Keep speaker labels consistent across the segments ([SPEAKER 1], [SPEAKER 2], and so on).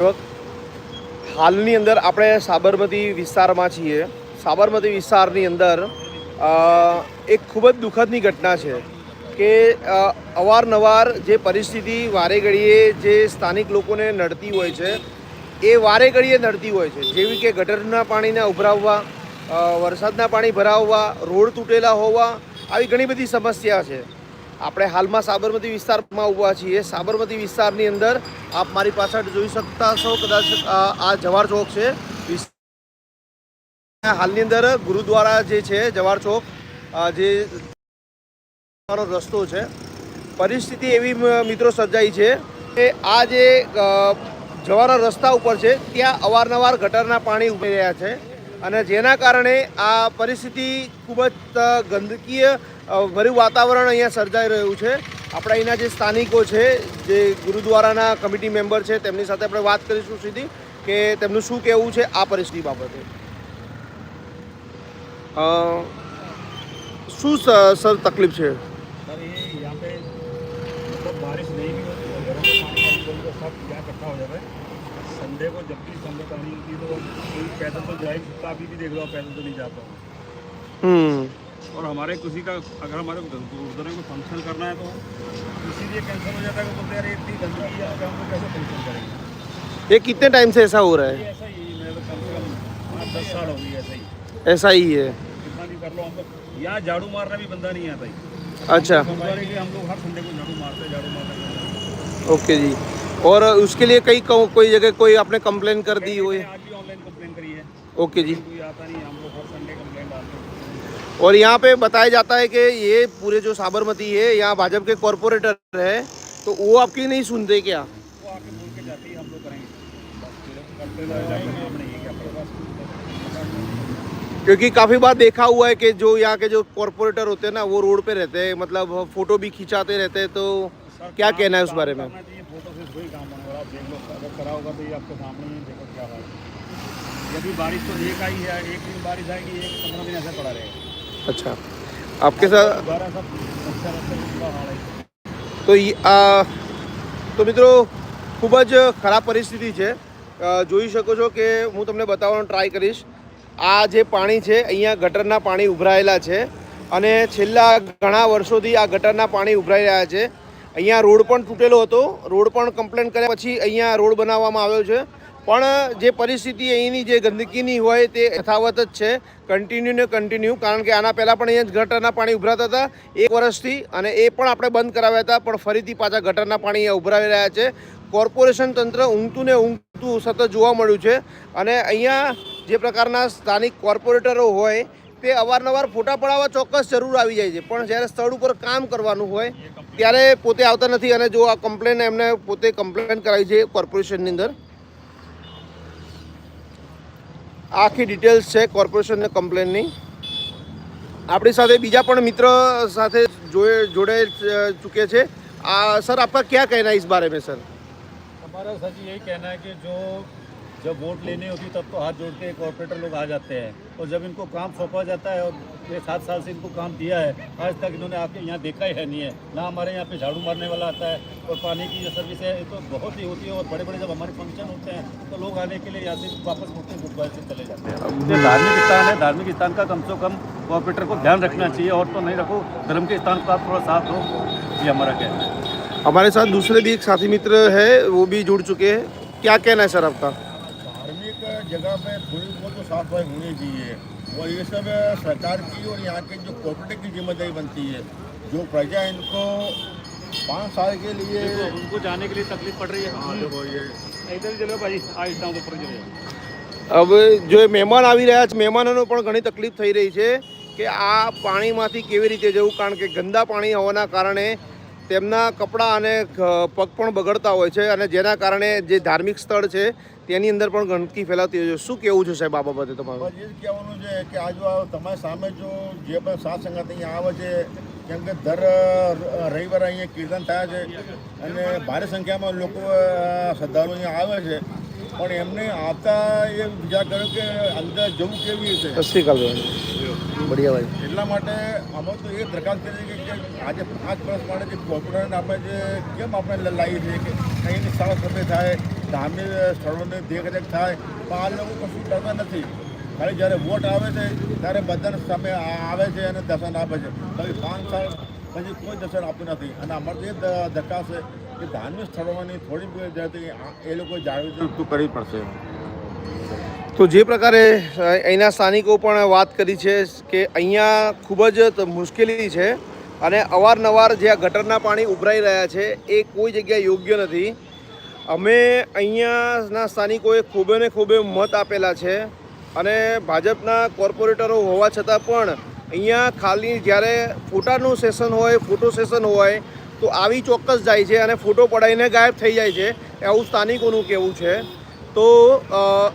[SPEAKER 1] હાલની અંદર આપણે સાબરમતી વિસ્તારમાં છીએ. સાબરમતી વિસ્તારની અંદર એક ખૂબ જ દુઃખદની ઘટના છે કે અવારનવાર જે પરિસ્થિતિ વારે ઘડીએ જે સ્થાનિક લોકોને નડતી હોય છે, એ વારે ઘડીએ નડતી હોય છે. જેવી કે ગટરના પાણીને ઉભરાવવા વરસાદના પાણી ભરાવવા, રોડ તૂટેલા હોવા, આવી ઘણી બધી સમસ્યા છે. આપણે હાલમાં સાબરમતી વિસ્તારમાં ઊભા છીએ. સાબરમતી વિસ્તારની અંદર આપ મારી પાછળ જોઈ શકતા છો, કદાચ આ જવાહર ચોક છે. હાલની અંદર ગુરુદ્વારા જે છે જવાહર ચોક જે રસ્તો છે. પરિસ્થિતિ એવી મિત્રો સર્જાઈ છે કે આ જે જવાના રસ્તા ઉપર છે, ત્યાં અવારનવાર ગટરના પાણી ઉભરી રહ્યા છે. અને જેના કારણે આ પરિસ્થિતિ ખૂબ જ અ, ગંદકીય અ, ભર્યું વાતાવરણ અહીંયા સર્જાઈ રહ્યું છે આપણા અહીંના જે સ્થાનિકો છે જે ગુરુદ્વારાના કમિટી મેમ્બર છે તેમની સાથે આપણે વાત કરીશું સીધી કે તેમનું શું કહેવું છે આ પરિસ્થિતિ બાબતે અ, શું સ- સર તકલીફ છે
[SPEAKER 2] सर ये यहाँ पे मतलब बारिश नहीं भी होती है घरों में पानी वानी बोल तो सब यहाँ इकट्ठा हो जाता है संडे को जब भी संडे होती है तो कोई पैदल तो जा ही सकता अभी भी देख लो आप पैदल तो नहीं जाता हूँ।
[SPEAKER 1] हम्म।
[SPEAKER 2] और हमारे किसी का अगर हमारे को गुरुद्वारे को फ़ंक्शन करना है तो इसीलिए कैंसिल हो जाता है कि बोलते हैं, इतनी गंदगी है कि हम लोग कैसे फ़ंक्शन करेंगे?
[SPEAKER 1] ये कितने टाइम से ऐसा हो रहा है?
[SPEAKER 2] ऐसा ही मेरे तो कम से कम दस साल हो गई ऐसा ही।
[SPEAKER 1] ऐसा ही है।
[SPEAKER 2] कितना भी कर लो हम लोग यहाँ झाड़ू मारना भी बंदा नहीं आता
[SPEAKER 1] अच्छा।
[SPEAKER 2] हम लोग हर संडे को झाड़ू मारते झाड़ू मारते।
[SPEAKER 1] ओके जी। और उसके लिए कई को, कोई जगह कोई आपने कंप्लेन कर दी हो
[SPEAKER 2] आज भी ऑनलाइन कंप्लेन करी है।
[SPEAKER 1] ओके जी।
[SPEAKER 2] हैं।
[SPEAKER 1] और यहाँ पे बताया जाता है कि ये पूरे जो साबरमती है यहाँ भाजपा के कॉरपोरेटर है तो वो आपकी नहीं सुनते क्या? क्योंकि काफ़ी बार देखा हुआ है कि जो यहाँ के जो कॉरपोरेटर होते हैं ना वो रोड पे रहते हैं मतलब फ़ोटो भी खिंचाते रहते हैं तो क्या
[SPEAKER 2] काम-
[SPEAKER 1] कहना है उस
[SPEAKER 2] काम
[SPEAKER 1] बारे में
[SPEAKER 2] करना चाहिए फोटो से कोई काम होने वाला आप देख लो अगर करा होगा तो ये आपके सामने ही है, देखो क्या हाल है यदि बारिश तो एक आई है एक दिन बारिश आएगी एक पंद्रह दिन ऐसे पड़ा रहेगा
[SPEAKER 1] अच्छा आपके साथ
[SPEAKER 2] दोबारा सब अच्छा रास्ते में बुरा हाल है
[SPEAKER 1] તો ઈ આ તો મિત્રો ખૂબ જ ખરાબ પરિસ્થિતિ છે અ, જોઈ શકો છો કે હું તમને બતાવવાનો ટ્રાય કરીશ આ જે પાણી છે અહીંયા ગટરના પાણી ઉભરાયેલા છે અને છેલ્લા ઘણા વર્ષોથી આ ગટરના પાણી ઉભરાઈ રહ્યા છે અહીંયા રોડ પણ તૂટેલો હતો. રોડ પણ કમ્પ્લેન કર્યા પછી અહીંયા રોડ બનાવવામાં આવ્યો છે. પણ, જે પરિસ્થિતિ અહીંની જે ગંદકીની હોય તે યથાવત જ છે. કન્ટિન્યુ ને કન્ટિન્યુ કારણ કે આના પહેલાં પણ અહીંયા જ ગટરના પાણી ઉભરાતા હતા. એક વર્ષથી અને એ પણ આપણે બંધ કરાવ્યા હતા, પણ ફરીથી પાછા ગટરના પાણી અહીંયા ઉભરાવી રહ્યા છે. કોર્પોરેશન તંત્ર ઊંઘતું ને ઊંઘતું સતત જોવા મળ્યું છે. અને અહીંયા જે પ્રકારના સ્થાનિક કોર્પોરેટરો હોય તે અવારનવાર ફોટા પડાવવા ચોક્કસ જરૂર આવી જાય છે પણ જ્યારે સ્થળ ઉપર કામ કરવાનું હોય ત્યારે પોતે આવતા નથી અને જો આ કમ્પ્લેન એમને પોતે કમ્પ્લેન કરાવી છે કોર્પોરેશનની અંદર આખી ડિટેલ્સ છે કોર્પોરેશનને કમ્પ્લેનની આપણી સાથે બીજા પણ મિત્ર સાથે જોડે જોડે ચૂકે છે आ, सर आपका क्या कहना है इस बारे में सर
[SPEAKER 2] हमारा सच यही कहना है कि जो जब वोट लेनी होती तब तो हाथ जोड़ के कॉर्पोरेटर लोग आ जाते हैं। और जब इनको काम सौंपा जाता है और ये सात साल से इनको काम दिया है, आज तक इन्होंने आपके यहाँ देखा ही है नहीं है। ना हमारे यहाँ पे झाड़ू मारने वाला आता है और पानी की जो सर्विस है तो बहुत ही होती है और बड़े बड़े जब हमारे फ़ंक्शन होते हैं तो लोग आने के लिए यहाँ से वापस मुड़ते हैं, गुरुद्वारे से चले जाते हैं। ये धार्मिक स्थान है, धार्मिक स्थान का कम से कम कॉर्पोरेटर को ध्यान रखना चाहिए और तो नहीं रखो, धर्म के स्थान का थोड़ा साथ हो ये हमारा कहना है।
[SPEAKER 1] हमारे साथ दूसरे भी एक साथी मित्र है, वो भी जुड़ चुके हैं। क्या कहना है सर आपका?
[SPEAKER 3] धार्मिक जगह पे थोड़ी बहुत तो साफ सफाई होनी चाहिए और ये सब सरकार की और यहाँ के जो कॉर्पोरेट की जिम्मेदारी बनती है जो प्रजा इनको पाँच साल के लिए
[SPEAKER 2] देखो उनको जाने के लिए तकलीफ पड़ रही है हाँ देखो ये इधर चलो भाई आहिस्ता ऊपर चले
[SPEAKER 1] હવે જો એ મહેમાન આવી રહ્યા છે મહેમાનોનો પણ ઘણી તકલીફ થઈ રહી છે કે આ પાણીમાંથી કેવી રીતે જવું કારણ કે ગંદા પાણી હોવાના કારણે તેમના કપડાં અને પગ પણ બગડતા હોય છે અને જેના કારણે જે ધાર્મિક સ્થળ છે તેની અંદર પણ ગંદકી ફેલાતી હોય છે. શું કેવું છે સાહેબ આ બાબતે તમારું?
[SPEAKER 3] એ જ કહેવાનું છે કે આજુ તમારી સામે જો જે પણ સાત સંગત અહીંયા આવે છે કેમ કે દર રવિવારે અહીંયા કીર્તન થયા છે અને ભારે સંખ્યામાં લોકો શ્રદ્ધાળુ અહીંયા આવે છે. પણ એમને આવતા એ વિચાર કર્યો કે અંદર જવું કેવી રીતે
[SPEAKER 1] સત શ્રી અકાલ ભાઈ બઢિયા ભાઈ.
[SPEAKER 3] એટલા માટે અમે તો એ દરખાસ્ત કરી કે આજે પાંચ વર્ષ માટે જે કોર્પોરેશન આપણે જે કેમ આપણે લાવી છે કે અહીંની સાફ સફાઈ થાય, ધાર્મિક સ્થળોની દેખરેખ થાય, પણ આ લોકો કશું કરતા નથી. ખાલી જ્યારે વોટ આવે છે, ત્યારે બધાને સામે આવે છે અને દર્શન આપે છે. પછી પાંચ સાલ પછી કોઈ દર્શન આપતું નથી. અને અમારે તો એ દરખાસ્ત છે કે ધાર્મિક સ્થળોની થોડી એ લોકો જાળવી કરવી પડશે.
[SPEAKER 1] તો જે પ્રકારે અહીંના સ્થાનિકો પણ વાત કરી છે કે અહીંયા ખૂબ જ મુશ્કેલી છે અને અવારનવાર જે આ ગટરના પાણી ઉભરાઈ રહ્યા છે એ કોઈ જગ્યાએ યોગ્ય નથી. અમે અહીંયાના સ્થાનિકોએ ખૂબે ને ખૂબે મત આપેલા છે અને ભાજપના કોર્પોરેટરો હોવા છતાં પણ અહીંયા ખાલી જ્યારે ફોટાનું સેશન હોય, ફોટો સેશન હોય, તો આવી ચોક્કસ જાય છે અને ફોટો પડાવીને ગાયબ થઈ જાય છે. આવું સ્થાનિકોનું કહેવું છે. તો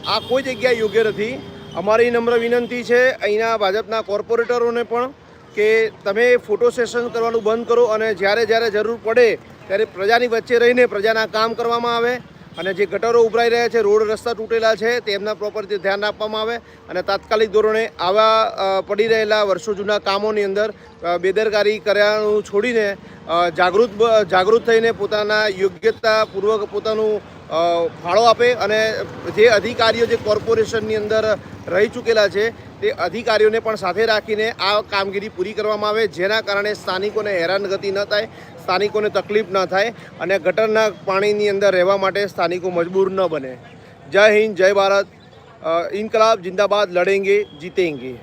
[SPEAKER 1] આ કોઈ જગ્યાએ યોગ્ય નથી. અમારી નમ્ર વિનંતી છે અહીંના ભાજપના કોર્પોરેટરોને પણ કે તમે ફોટો સેશન કરવાનું બંધ કરો અને જ્યારે જ્યારે જરૂર પડે ત્યારે પ્રજાની વચ્ચે રહીને પ્રજાના કામ કરવામાં આવે અને જે ગટરો ઉભરાઈ રહ્યા છે, રોડ રસ્તા તૂટેલા છે, તેમના પ્રોપરથી ધ્યાન આપવામાં આવે અને તાત્કાલિક ધોરણે આવા પડી રહેલા વર્ષો જૂના કામોની અંદર બેદરકારી કર્યાનું છોડીને જાગૃત જાગૃત થઈને પોતાના યોગ્યતાપૂર્વક પોતાનું ફાળો આપે અને જે અધિકારીઓ જે કોર્પોરેશનની અંદર રહી ચૂકેલા છે, તે અધિકારીઓને પણ સાથે રાખીને આ કામગીરી પૂરી કરવામાં આવે, જેના કારણે સ્થાનિકોને હેરાનગતિ ન થાય, સ્થાનિકોને તકલીફ ન થાય અને ગટરના પાણીની અંદર રહેવા માટે સ્થાનિકો મજબૂર ન બને. જય હિન્દ, જય ભારત. ઇન્કલાબ, જિંદાબાદ, લડેંગે, જીતેંગે.